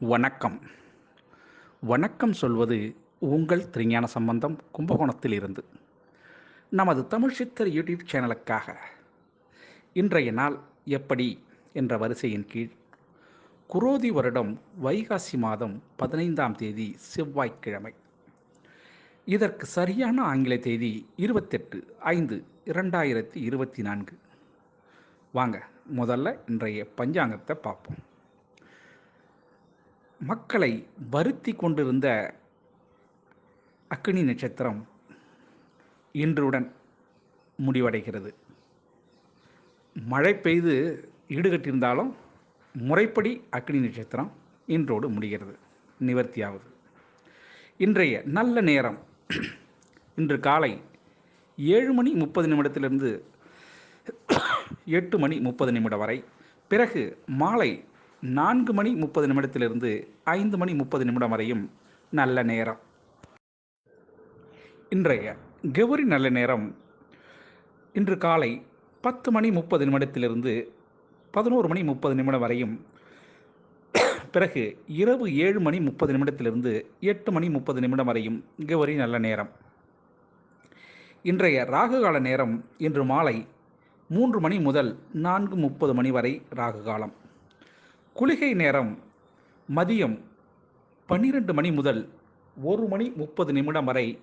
வணக்கம். வணக்கம் சொல்வது உங்கள் திருஞான சம்பந்தம் கும்பகோணத்தில் இருந்து நமது தமிழ் சித்தர் யூடியூப் சேனலுக்காக. இன்றைய நாள் எப்படி என்ற வரிசையின் கீழ் குரோதி வருடம் வைகாசி மாதம் பதினைந்தாம் தேதி செவ்வாய்க்கிழமை. இதற்கு சரியான ஆங்கில தேதி இருபத்தெட்டு ஐந்து இரண்டாயிரத்தி இருபத்தி நான்கு. வாங்க முதல்ல இன்றைய பஞ்சாங்கத்தை பார்ப்போம். மக்களை வருத்தி கொண்டிருந்த அக்னி நட்சத்திரம் இன்றுடன் முடிவடைகிறது. மழை பெய்து ஈடுகட்டியிருந்தாலும் முறைப்படி அக்னி நட்சத்திரம் இன்றோடு முடிகிறது நிவர்த்தியாவது. இன்றைய நல்ல நேரம். இன்று காலை ஏழு மணி முப்பது நிமிடத்திலிருந்து எட்டு மணி முப்பது நிமிடம் வரை. பிறகு மாலை நான்கு மணி முப்பது நிமிடத்திலிருந்து ஐந்து மணி முப்பது நிமிடம் வரையும் நல்ல நேரம். இன்றைய கௌரி நல்ல நேரம். இன்று காலை பத்து மணி முப்பது நிமிடத்திலிருந்து பதினோரு மணி முப்பது நிமிடம் வரையும். பிறகு இரவு ஏழு மணி முப்பது நிமிடத்திலிருந்து எட்டு மணி முப்பது நிமிடம் வரையும் கௌரி நல்ல நேரம். இன்றைய ராகுகால நேரம் இன்று மாலை மூன்று மணி முதல் நான்கு முப்பது மணி வரை ராகு காலம் குளிகை நேரம் மதியம் பன்னிரெண்டு மணி முதல் ஒரு மணி முப்பது நிமிடம் வரை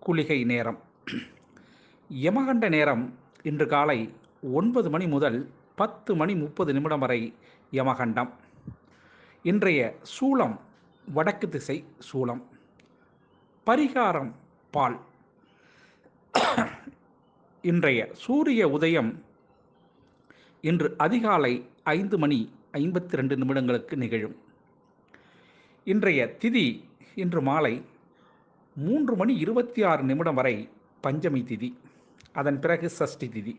குளிகை நேரம். யமகண்ட நேரம் இன்று காலை ஒன்பது மணி முதல் பத்து மணி முப்பது நிமிடம் வரை யமகண்டம். இன்றைய சூளம் வடக்கு திசை சூளம். பரிகாரம் பால். இன்றைய சூரிய உதயம் இன்று அதிகாலை ஐந்து மணி ஐம்பத்தி ரெண்டு நிமிடங்களுக்கு நிகழும். இன்றைய திதி இன்று மாலை மூன்று மணி இருபத்தி ஆறு நிமிடம் வரை பஞ்சமி திதி. அதன் பிறகு சஷ்டி திதி.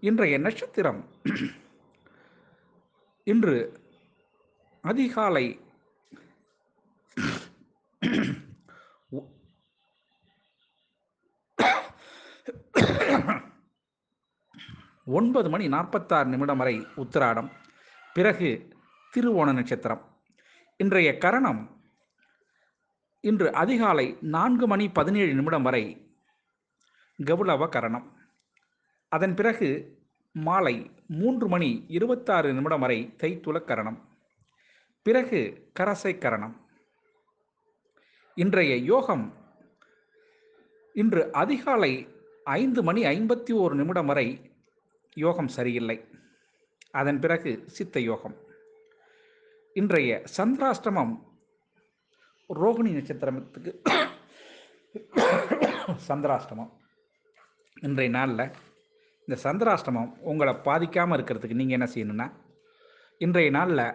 இன்றைய நட்சத்திரம் இன்று அதிகாலை ஒன்பது மணி நாற்பத்தாறு நிமிடம் வரை உத்திராடம். பிறகு திருவோண நட்சத்திரம். இன்றைய கரணம் இன்று அதிகாலை நான்கு மணி பதினேழு நிமிடம் வரை கவுளவ கரணம். அதன் பிறகு மாலை மூன்று மணி இருபத்தாறு நிமிடம் வரை தைத்துள கரணம். பிறகு கரசை கரணம். இன்றைய யோகம் இன்று அதிகாலை ஐந்து மணி ஐம்பத்தி ஓரு நிமிடம் வரை யோகம் சரியில்லை. அதன் பிறகு சித்த யோகம். இன்றைய சந்திராஷ்டமம் ரோகிணி நட்சத்திரத்துக்கு சந்திராஷ்டமம். இன்றைய நாளில் இந்த சந்திராஷ்டமம் உங்களை பாதிக்காமல் இருக்கிறதுக்கு நீங்கள் என்ன செய்யணும்னா இன்றைய நாளில்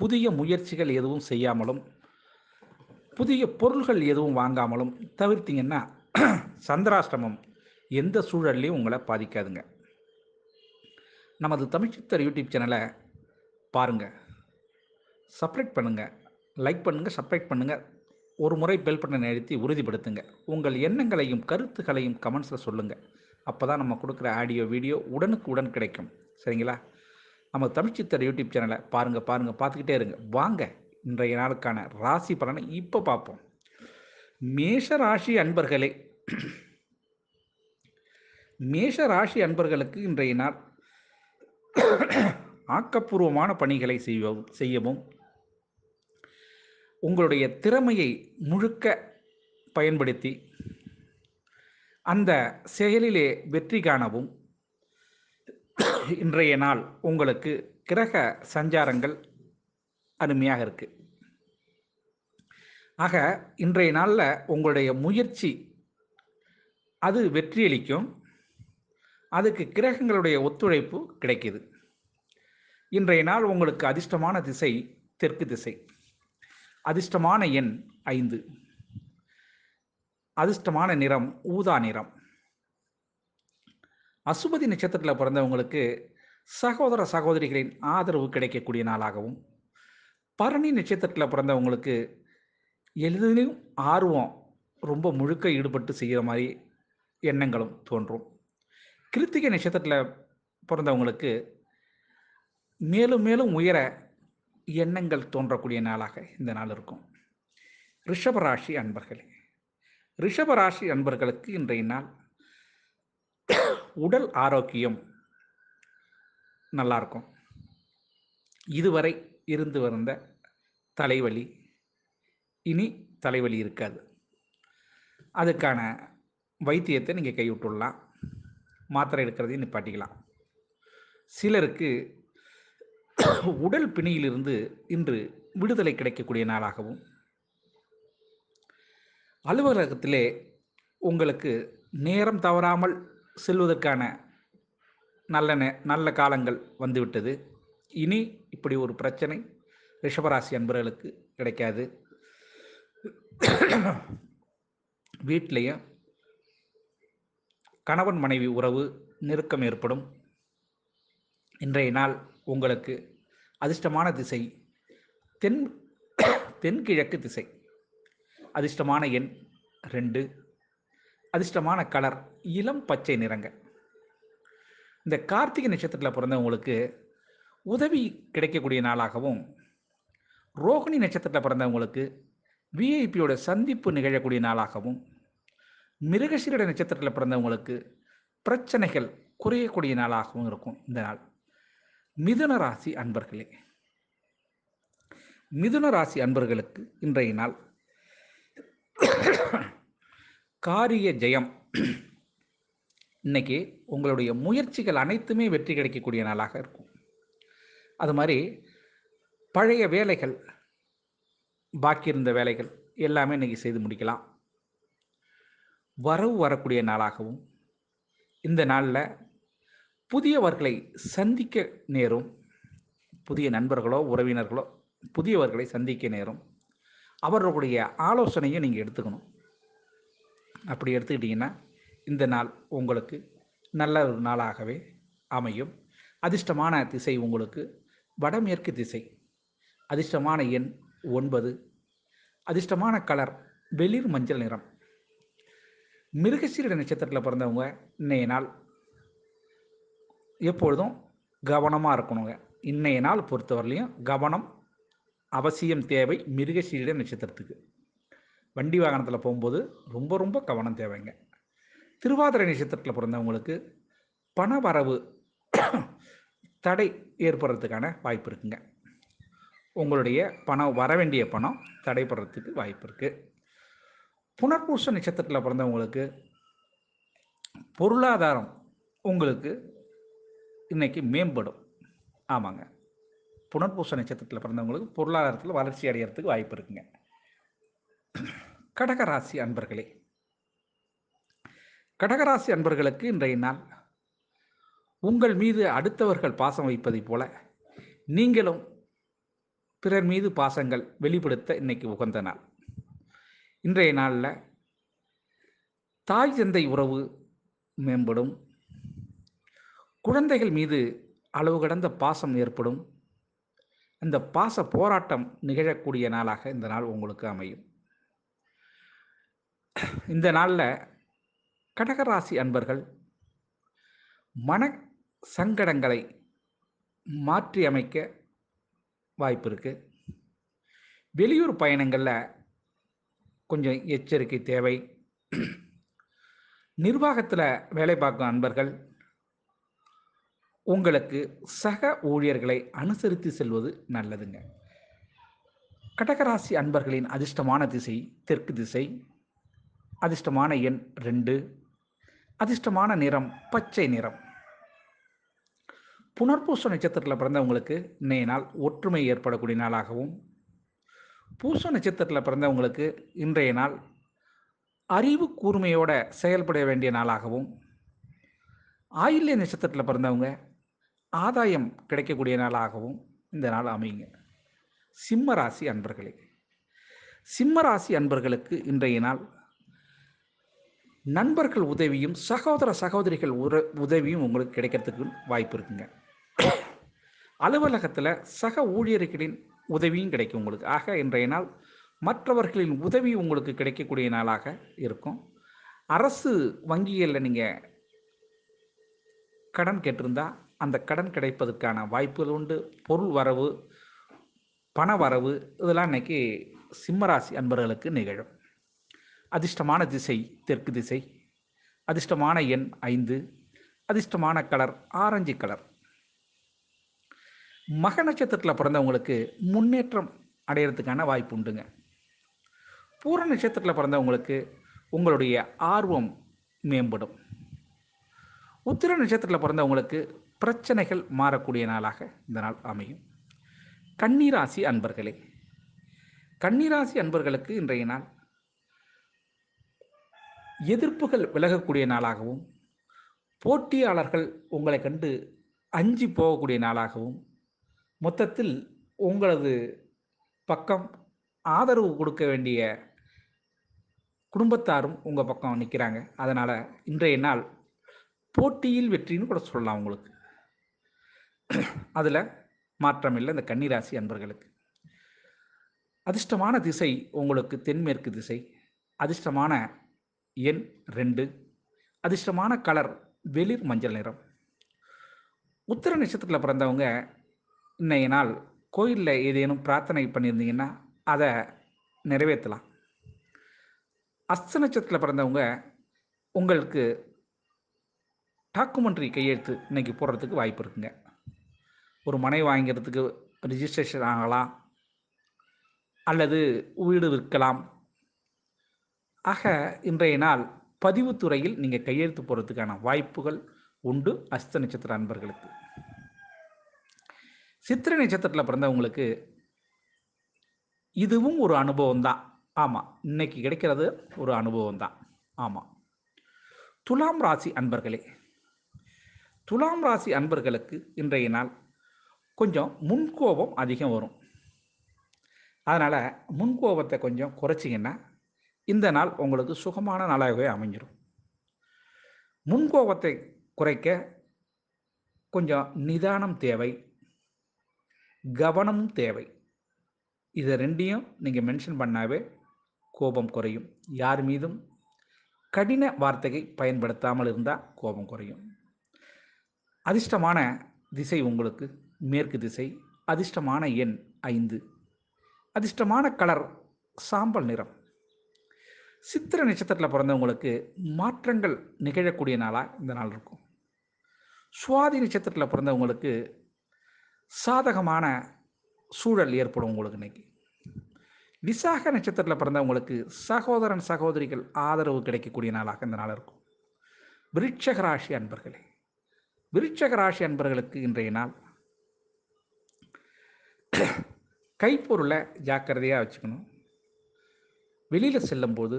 புதிய முயற்சிகள் எதுவும் செய்யாமலும் புதிய பொருள்கள் எதுவும் வாங்காமலும் தவிர்த்திங்கன்னா சந்திராஷ்டமம் எந்த சூழல்லையும் உங்களை பாதிக்காதுங்க. நமது தமிழ்ச்சித்தர் யூடியூப் சேனலை பாருங்கள் சப்ரேட் பண்ணுங்கள் லைக் பண்ணுங்கள் சப்ரேட் பண்ணுங்கள் ஒரு முறை பெல் பட்டனை அழுத்தி உறுதிப்படுத்துங்க. உங்கள் எண்ணங்களையும் கருத்துக்களையும் கமெண்ட்ஸில் சொல்லுங்கள் அப்போ தான் நம்ம கொடுக்குற ஆடியோ வீடியோ உடனுக்கு உடன் கிடைக்கும். சரிங்களா? நம்ம தமிழ்ச்சித்தர் யூடியூப் சேனலை பாருங்கள் பாருங்கள் பார்த்துக்கிட்டே இருங்க. வாங்க இன்றைய நாளுக்கான ராசி பலனை இப்போ பார்ப்போம். மேஷ ராசி அன்பர்களே மேஷ ராசி அன்பர்களுக்கு இன்றைய நாள் ஆக்கப்பூர்வமான பணிகளை செய்யவும் செய்யவும் உங்களுடைய திறமையை முழுக்க பயன்படுத்தி அந்த செயலிலே வெற்றி காணவும் இன்றைய நாள் உங்களுக்கு கிரக சஞ்சாரங்கள் அருமையாக இருக்குது ஆக இன்றைய நாளில் உங்களுடைய முயற்சி அது வெற்றியளிக்கும். அதுக்கு கிரகங்களுடைய ஒத்துழைப்பு கிடைக்கிது. இன்றைய நாள் உங்களுக்கு அதிர்ஷ்டமான திசை தெற்கு திசை. அதிர்ஷ்டமான எண் ஐந்து. அதிர்ஷ்டமான நிறம் ஊதா நிறம். அசுபதி நட்சத்திரத்தில் பிறந்தவங்களுக்கு சகோதர சகோதரிகளின் ஆதரவு கிடைக்கக்கூடிய நாளாகவும் பரணி நட்சத்திரத்தில் பிறந்தவங்களுக்கு எளிதிலும் ஆர்வம் ரொம்ப முழுக்க ஈடுபட்டு செய்கிற மாதிரி எண்ணங்களும் தோன்றும். கிருத்திகை நட்சத்திரத்தில் பிறந்தவங்களுக்கு மேலும் மேலும் உயர எண்ணங்கள் தோன்றக்கூடிய நாளாக இந்த நாள் இருக்கும். ரிஷபராசி அன்பர்களே ரிஷபராசி அன்பர்களுக்கு இன்றைய நாள் உடல் ஆரோக்கியம் நல்லாயிருக்கும் இதுவரை இருந்து வந்த தலைவலி இனி தலைவலி இருக்காது. அதுக்கான வைத்தியத்தை நீங்கள் கைவிட்டுடலாம். மாத்திரை எடுக்கிறதையும் நிப்பாட்டிக்கலாம். சிலருக்கு உடல் பிணியிலிருந்து இன்று விடுதலை கிடைக்கக்கூடிய நாளாகவும் அலுவலகத்திலே உங்களுக்கு நேரம் தவறாமல் செல்வதற்கான நல்ல நே நல்ல காலங்கள் வந்துவிட்டது. இனி இப்படி ஒரு பிரச்சனை ரிஷபராசி அன்பர்களுக்கு கிடைக்காது. வீட்டிலையும் கணவன் மனைவி உறவு நெருக்கம் ஏற்படும். இன்றைய நாள் உங்களுக்கு அதிர்ஷ்டமான திசை. தென் தென்கிழக்கு திசை. அதிர்ஷ்டமான எண் ரெண்டு. அதிர்ஷ்டமான கலர் இளம் பச்சை நிறங்க. இந்த கார்த்திகை நட்சத்திரத்தில் பிறந்தவங்களுக்கு உதவி கிடைக்கக்கூடிய நாளாகவும் ரோகிணி நட்சத்திரத்தில் பிறந்தவங்களுக்கு விஐபியோட சந்திப்பு நிகழக்கூடிய நாளாகவும் மிருகசீரட நட்சத்திரத்தில் பிறந்தவங்களுக்கு பிரச்சனைகள் குறையக்கூடிய நாளாகவும் இருக்கும் இந்த நாள். மிதுன ராசி அன்பர்களே. மிதுன ராசி அன்பர்களுக்கு இன்றைய நாள் காரிய ஜெயம். இன்னைக்கு உங்களுடைய முயற்சிகள் அனைத்துமே வெற்றி கிடைக்கக்கூடிய நாளாக இருக்கும். அது மாதிரி பழைய வேலைகள் பாக்கி இருந்த வேலைகள் எல்லாமே இன்னைக்கு செய்து முடிக்கலாம். வரவு வரக்கூடிய நாளாகவும் இந்த நாளில் புதியவர்களை சந்திக்க நேரும் புதிய நண்பர்களோ உறவினர்களோ புதியவர்களை சந்திக்க நேரும் அவர்களுடைய ஆலோசனையை நீங்கள் எடுத்துக்கணும். அப்படி எடுத்துக்கிட்டிங்கன்னா இந்த நாள் உங்களுக்கு நல்ல ஒரு நாளாகவே அமையும். அதிர்ஷ்டமான திசை உங்களுக்கு வடமேற்கு திசை. அதிர்ஷ்டமான எண் ஒன்பது. அதிர்ஷ்டமான கலர் வெளிர் மஞ்சள் நிறம். மிருகசீரட நட்சத்திரத்தில் பிறந்தவங்க இன்னைய நாள் எப்பொழுதும் கவனமாக இருக்கணுங்க. இன்றைய நாள் பொறுத்தவரையிலையும் கவனம் அவசியம் தேவை மிருகசீரிட நட்சத்திரத்துக்கு. வண்டி வாகனத்தில் போகும்போது ரொம்ப ரொம்ப கவனம் தேவைங்க. திருவாதிரை நட்சத்திரத்தில் பிறந்தவங்களுக்கு பண வரவு தடை ஏற்படுறதுக்கான வாய்ப்பு இருக்குங்க. உங்களுடைய பணம் வர வேண்டிய பணம் தடைப்படுறதுக்கு வாய்ப்பு இருக்குது புனர்பூச நட்சத்திரத்தில் பிறந்தவங்களுக்கு பொருளாதாரம் உங்களுக்கு இன்றைக்கி மேம்படும். ஆமாங்க. புனர்பூச நட்சத்திரத்தில் பிறந்தவங்களுக்கு பொருளாதாரத்தில் வளர்ச்சி அடைகிறதுக்கு வாய்ப்பு இருக்குங்க. கடகராசி அன்பர்களே கடகராசி அன்பர்களுக்கு இன்றைய நாள் உங்கள் மீது அடுத்தவர்கள் பாசம் வைப்பதைப் போல நீங்களும் பிறர் மீது பாசங்கள் வெளிப்படுத்த இன்னைக்கு உகந்த நாள். இன்றைய நாளில் தாய் தந்தை உறவு மேம்படும். குழந்தைகள் மீது அளவு கடந்த பாசம் ஏற்படும். அந்த பாச போராட்டம் நிகழக்கூடிய நாளாக இந்த நாள் உங்களுக்கு அமையும். இந்த நாளில் கடகராசி அன்பர்கள் மன சங்கடங்களை மாற்றி அமைக்க வாய்ப்பு இருக்குது வெளியூர் பயணங்களில் கொஞ்சம் எச்சரிக்கை தேவை. நிர்வாகத்தில் வேலை பார்க்கும் அன்பர்கள் உங்களுக்கு சக ஊழியர்களை அனுசரித்து செல்வது நல்லதுங்க. கடகராசி அன்பர்களின் அதிர்ஷ்டமான திசை தெற்கு திசை அதிர்ஷ்டமான எண் ரெண்டு அதிர்ஷ்டமான நிறம் பச்சை நிறம். புனர்பூச நட்சத்திரத்தில் பிறந்தவங்களுக்கு இன்றைய நாள் ஒற்றுமை ஏற்படக்கூடிய நாளாகவும் பூச நட்சத்திரத்தில் பிறந்தவங்களுக்கு இன்றைய நாள் அறிவு கூர்மையோட செயல்பட வேண்டிய நாளாகவும் ஆயில்ய நட்சத்திரத்தில் பிறந்தவங்க ஆதாயம் கிடைக்கக்கூடிய நாளாகவும் இந்த நாள் அமையுங்க. சிம்ம ராசி அன்பர்களே சிம்ம ராசி அன்பர்களுக்கு இன்றைய நாள் நண்பர்கள் உதவியும் சகோதர சகோதரிகள் உற உதவியும் உங்களுக்கு கிடைக்கிறதுக்கு வாய்ப்பு இருக்குங்க. அலுவலகத்தில் சக ஊழியர்களின் உதவியும் கிடைக்கும் உங்களுக்கு. ஆக இன்றைய நாள் மற்றவர்களின் உதவி உங்களுக்கு கிடைக்கக்கூடிய நாளாக இருக்கும். அரசு வங்கிகளில் நீங்கள் கடன் கேட்டிருந்தால் அந்த கடன் கிடைப்பதற்கான வாய்ப்புகள் உண்டு. பொருள் வரவு பண வரவு இதெல்லாம் இன்னைக்கு சிம்மராசி அன்பர்களுக்கு நிகழும். அதிர்ஷ்டமான திசை தெற்கு திசை. அதிர்ஷ்டமான எண் ஐந்து. அதிர்ஷ்டமான கலர் ஆரஞ்சு கலர். மக நட்சத்திரத்தில் பிறந்தவங்களுக்கு முன்னேற்றம் அடையிறதுக்கான வாய்ப்பு உண்டுங்க. பூர நட்சத்திரத்தில் பிறந்தவங்களுக்கு உங்களுடைய ஆர்வம் மேம்படும். உத்திர நட்சத்திரத்தில் பிறந்தவங்களுக்கு பிரச்சனைகள் மாறக்கூடிய நாளாக இந்த நாள் அமையும். கன்னிராசி அன்பர்களே கன்னிராசி அன்பர்களுக்கு இன்றைய நாள் எதிர்ப்புகள் விலகக்கூடிய நாளாகவும் போட்டியாளர்கள் உங்களை கண்டு அஞ்சி போகக்கூடிய நாளாகவும் மொத்தத்தில் உங்களது பக்கம் ஆதரவு கொடுக்க வேண்டிய குடும்பத்தாரும் உங்கள் பக்கம் நிற்கிறாங்க அதனால் இன்றைய நாள் போட்டியில் வெற்றின்னு கூட சொல்லலாம் உங்களுக்கு. அதில் மாற்றமில்லை இந்த கன்னிராசி அன்பர்களுக்கு. அதிர்ஷ்டமான திசை உங்களுக்கு தென்மேற்கு திசை. அதிர்ஷ்டமான எண் ரெண்டு. அதிர்ஷ்டமான கலர் வெளிர் மஞ்சள் நிறம். உத்திர நட்சத்திரத்தில் பிறந்தவங்க இன்றைய நாள் கோயிலில் ஏதேனும் பிரார்த்தனை பண்ணியிருந்தீங்கன்னா அதை நிறைவேற்றலாம். அஸ்த நட்சத்திரத்தில் பிறந்தவங்க உங்களுக்கு டாக்குமெண்ட்ரி கையெழுத்து இன்னைக்கு போடுறதுக்கு வாய்ப்பு இருக்குங்க. ஒரு மனை வாங்கிறதுக்கு ரிஜிஸ்ட்ரேஷன் ஆகலாம். அல்லது வீடு விற்கலாம். ஆக இன்றைய நாள் பதிவுத்துறையில் நீங்கள் கையெழுத்து போகிறதுக்கான வாய்ப்புகள் உண்டு. அஸ்த நட்சத்திர அன்பர்களுக்கு. சித்திரை நட்சத்திரத்தில் பிறந்தவங்களுக்கு இதுவும் ஒரு அனுபவம் தான். ஆமாம் இன்னைக்கு கிடைக்கிறது ஒரு அனுபவம் தான். ஆமாம் துலாம் ராசி அன்பர்களே துலாம் ராசி அன்பர்களுக்கு இன்றைய நாள் கொஞ்சம் முன்கோபம் அதிகம் வரும். அதனால் முன்கோபத்தை கொஞ்சம் குறைச்சிங்கன்னா இந்த நாள் உங்களுக்கு சுகமான நாளாகவே அமைஞ்சிடும் முன்கோபத்தை குறைக்க கொஞ்சம் நிதானம் தேவை. கவனமும் தேவை. இதை ரெண்டையும் நீங்கள் மென்ஷன் பண்ணாவே கோபம் குறையும். யார் மீதும் கடின வார்த்தையை பயன்படுத்தாமல் இருந்தால் கோபம் குறையும். அதிர்ஷ்டமான திசை உங்களுக்கு மேற்கு திசை அதிர்ஷ்டமான எண் ஐந்து. அதிர்ஷ்டமான கலர் சாம்பல் நிறம். சித்திர நட்சத்திரத்தில் பிறந்தவங்களுக்கு மாற்றங்கள் நிகழக்கூடிய நாளாக இந்த நாள் இருக்கும். சுவாதி நட்சத்திரத்தில் பிறந்தவங்களுக்கு சாதகமான சூழல் ஏற்படும் உங்களுக்கு இன்னைக்கு. விசாக நட்சத்திரத்தில் பிறந்தவங்களுக்கு சகோதரன் சகோதரிகள் ஆதரவு கிடைக்கக்கூடிய நாளாக இந்த நாள் இருக்கும். விருட்சக ராசி அன்பர்களே விருட்சக ராசி அன்பர்களுக்கு இன்றைய நாள் கைப்பொருளை ஜாக்கிரதையாக வச்சுக்கணும். வெளியில் செல்லும்போது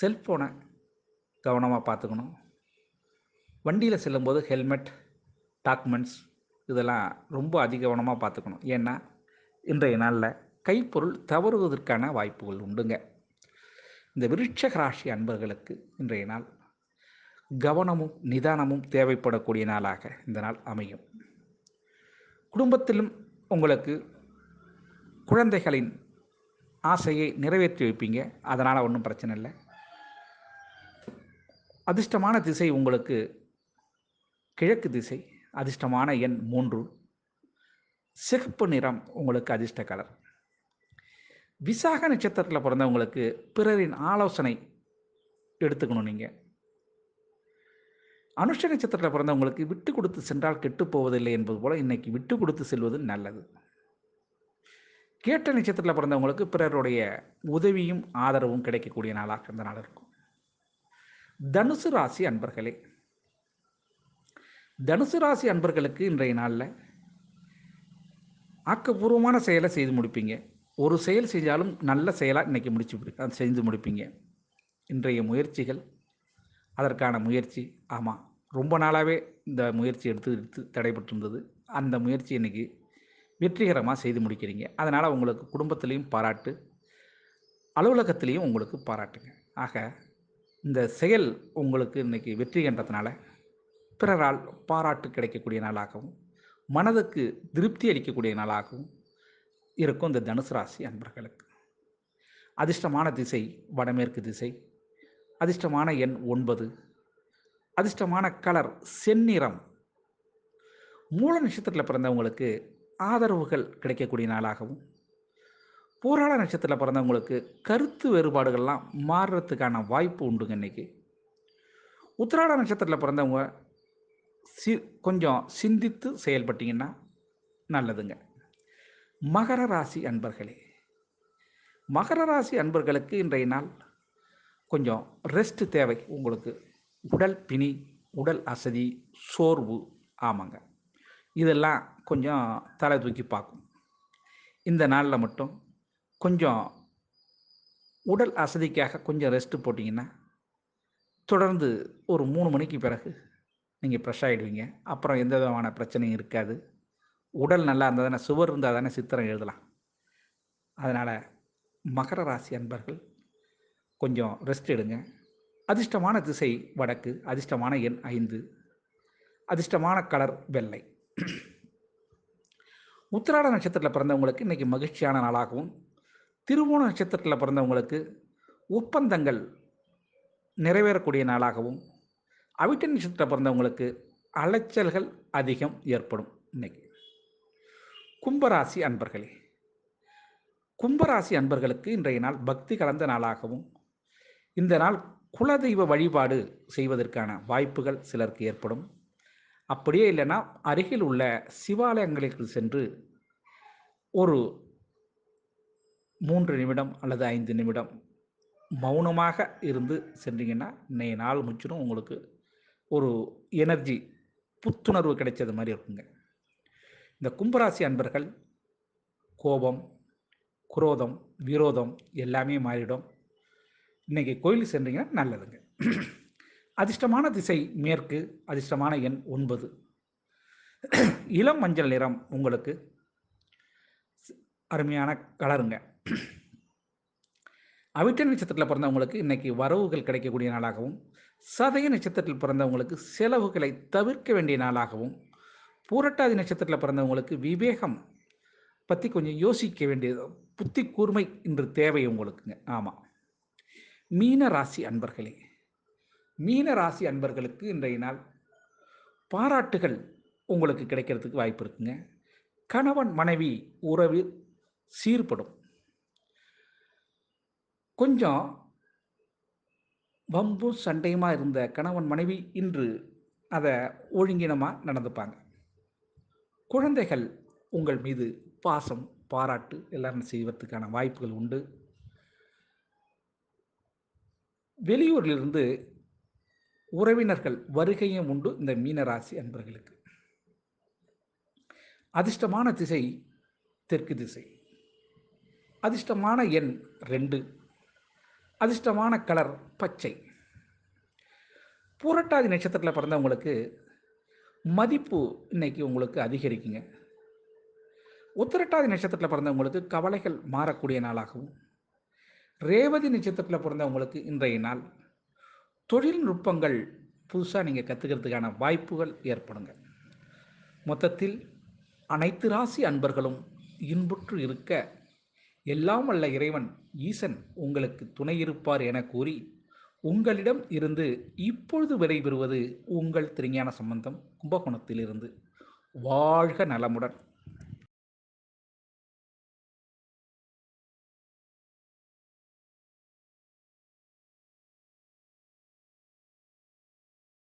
செல்ஃபோனை கவனமாக பார்த்துக்கணும். வண்டியில் செல்லும்போது ஹெல்மெட் டாக்குமெண்ட்ஸ் இதெல்லாம் ரொம்ப அதிக கவனமாக பார்த்துக்கணும். ஏன்னா இன்றைய நாளில் கைப்பொருள் தவறுவதற்கான வாய்ப்புகள் உண்டுங்க. இந்த விருட்சக ராசி அன்பர்களுக்கு இன்றைய நாள் கவனமும் நிதானமும் தேவைப்படக்கூடிய நாளாக இந்த நாள் அமையும். குடும்பத்திலும் உங்களுக்கு குழந்தைகளின் ஆசையை நிறைவேற்றி வைப்பீங்க. அதனால் ஒன்றும் பிரச்சனை இல்லை. அதிர்ஷ்டமான திசை உங்களுக்கு கிழக்கு திசை அதிர்ஷ்டமான எண் மூன்று. சிகப்பு நிறம் உங்களுக்கு அதிர்ஷ்ட கலர். விசாக நட்சத்திரத்தில் பிறந்தவங்களுக்கு பிறரின் ஆலோசனை எடுத்துக்கணும் நீங்கள் அனுஷ நட்சத்திரத்தில் பிறந்தவங்களுக்கு விட்டு கொடுத்து சென்றால் கெட்டு போவதில்லை என்பது போல இன்னைக்கு விட்டு கொடுத்து செல்வது நல்லது. கேட்ட நட்சத்திரத்தில் பிறந்தவங்களுக்கு பிறருடைய உதவியும் ஆதரவும் கிடைக்கக்கூடிய நாளாக இந்த நாள் இருக்கும். தனுசு ராசி அன்பர்களே தனுசு ராசி அன்பர்களுக்கு இன்றைய நாளில் ஆக்கப்பூர்வமான செயலை செய்து முடிப்பீங்க. ஒரு செயல் செஞ்சாலும் நல்ல செயலாக இன்றைக்கி முடிச்சு செஞ்சு முடிப்பீங்க. இன்றைய முயற்சிகள் அதற்கான முயற்சி ஆமாம் ரொம்ப நாளாகவே இந்த முயற்சி எடுத்து எடுத்து தடைபட்டிருந்தது. அந்த முயற்சி இன்னைக்கு வெற்றிகரமாக செய்து முடிக்கிறீங்க. அதனால் உங்களுக்கு குடும்பத்திலையும் பாராட்டு அலுவலகத்திலையும் உங்களுக்கு பாராட்டுங்க. ஆக இந்த செயல் உங்களுக்கு இன்னைக்கு வெற்றி கண்டதுனால பிறரால் பாராட்டு கிடைக்கக்கூடிய நாளாகவும் மனதுக்கு திருப்தி அளிக்கக்கூடிய நாளாகவும் இருக்கும் இந்த தனுசு ராசி அன்பர்களுக்கு. அதிர்ஷ்டமான திசை வடமேற்கு திசை அதிர்ஷ்டமான எண் ஒன்பது அதிர்ஷ்டமான கலர் செந்நிறம். மூல நட்சத்திரத்தில் பிறந்தவங்களுக்கு ஆதரவுகள் கிடைக்கக்கூடிய நாளாகவும் போராட நட்சத்திரத்தில் பிறந்தவங்களுக்கு கருத்து வேறுபாடுகள்லாம் மாறுறதுக்கான வாய்ப்பு உண்டுங்க இன்றைக்கி உத்திராட நட்சத்திரத்தில் பிறந்தவங்க சி கொஞ்சம் சிந்தித்து செயல்பட்டீங்கன்னா நல்லதுங்க. மகர ராசி அன்பர்களே மகர ராசி அன்பர்களுக்கு இன்றைய நாள் கொஞ்சம் ரெஸ்ட் தேவை. உங்களுக்கு உடல் பிணி உடல் அசதி சோர்வு ஆமாங்க. இதெல்லாம் கொஞ்சம் தலை தூக்கி பார்க்கும். இந்த நாளில் மட்டும் கொஞ்சம் உடல் அசதிக்காக கொஞ்சம் ரெஸ்ட் போட்டிங்கன்னா தொடர்ந்து ஒரு மூணு மணிக்கு பிறகு நீங்கள் ஃப்ரெஷ் ஆகிடுவீங்க அப்புறம் எந்த விதமான பிரச்சனையும் இருக்காது. உடல் நல்லா இருந்தால் தானே சுவர் இருந்தால் தானே சித்திரம் எழுதலாம். அதனால் மகர ராசி அன்பர்கள் கொஞ்சம் ரெஸ்ட் எடுங்க. அதிர்ஷ்டமான திசை வடக்கு அதிர்ஷ்டமான எண் ஐந்து அதிர்ஷ்டமான கலர் வெள்ளை. உத்திராட நட்சத்திரத்தில் பிறந்தவங்களுக்கு இன்றைக்கி மகிழ்ச்சியான நாளாகவும் திருவோண நட்சத்திரத்தில் பிறந்தவங்களுக்கு ஒப்பந்தங்கள் நிறைவேறக்கூடிய நாளாகவும் அவிட்ட நட்சத்திரத்தில் பிறந்தவங்களுக்கு அலைச்சல்கள் அதிகம் ஏற்படும் இன்னைக்கு. கும்பராசி அன்பர்களே கும்பராசி அன்பர்களுக்கு இன்றைய நாள் பக்தி கலந்த நாளாகவும் இந்த நாள் குலதெய்வ வழிபாடு செய்வதற்கான வாய்ப்புகள் சிலருக்கு ஏற்படும். அப்படியே இல்லைன்னா அருகில் உள்ள சிவாலயங்களுக்கு சென்று ஒரு மூன்று நிமிடம் அல்லது ஐந்து நிமிடம் மௌனமாக இருந்து சென்றீங்கன்னா இன்றைய நாள் முச்சிடும் உங்களுக்கு ஒரு எனர்ஜி புத்துணர்வு கிடைச்சது மாதிரி இருக்குங்க. இந்த கும்பராசி அன்பர்கள் கோபம் குரோதம் விரோதம் எல்லாமே மாறிடும். இன்றைக்கி கோயில் சென்றீங்கன்னா நல்லதுங்க. அதிர்ஷ்டமான திசை மேற்கு அதிர்ஷ்டமான எண் ஒன்பது. இளம் மஞ்சள் நிறம் உங்களுக்கு. அருமையான கலருங்க. அவிட்ட நட்சத்திரத்தில் பிறந்தவங்களுக்கு இன்னைக்கு வரவுகள் கிடைக்கக்கூடிய நாளாகவும் சதய நட்சத்திரத்தில் பிறந்தவங்களுக்கு செலவுகளை தவிர்க்க வேண்டிய நாளாகவும் பூரட்டாதி நட்சத்திரத்தில் பிறந்தவங்களுக்கு விவேகம் பற்றி கொஞ்சம் யோசிக்க வேண்டியது. புத்தி கூர்மை இன்று தேவை உங்களுக்குங்க. ஆமாம் மீன ராசி அன்பர்களே மீன ராசி அன்பர்களுக்கு இன்றைய நாள் பாராட்டுகள் உங்களுக்கு கிடைக்கிறதுக்கு வாய்ப்பு இருக்குங்க. கணவன் மனைவி உறவு சீர்படும். கொஞ்சம் வம்பும் சண்டையுமா இருந்த கணவன் மனைவி இன்று அதை ஒழுங்கினமாக நடந்துப்பாங்க. குழந்தைகள் உங்கள் மீது பாசம் பாராட்டு எல்லாரும் செய்வதற்கான வாய்ப்புகள் உண்டு. வெளியூரிலிருந்து உறவினர்கள் வருகையும் உண்டு இந்த மீனராசி அன்பர்களுக்கு. அதிர்ஷ்டமான திசை தெற்கு திசை. அதிர்ஷ்டமான எண் ரெண்டு. அதிர்ஷ்டமான கலர் பச்சை. பூரட்டாதி நட்சத்திரத்தில் பிறந்தவங்களுக்கு மதிப்பு இன்னைக்கு உங்களுக்கு அதிகரிக்குங்க. உத்திரட்டாதி நட்சத்திரத்தில் பிறந்தவங்களுக்கு கவலைகள் மாறக்கூடிய நாளாகவும் ரேவதி நட்சத்திரத்தில் பிறந்தவங்களுக்கு இன்றைய நாள் தொழில்நுட்பங்கள் புதுசாக நீங்கள் கற்றுக்கிறதுக்கான வாய்ப்புகள் ஏற்படுங்க. மொத்தத்தில் அனைத்து ராசி அன்பர்களும் இன்புற்று இருக்க எல்லாம் வல்ல இறைவன் ஈசன் உங்களுக்கு துணை இருப்பார் என கூறி உங்களிடம் இருந்து இப்பொழுது விடைபெறுவது உங்கள் திருஞான சம்பந்தம் கும்பகோணத்திலிருந்து. வாழ்க நலமுடன்.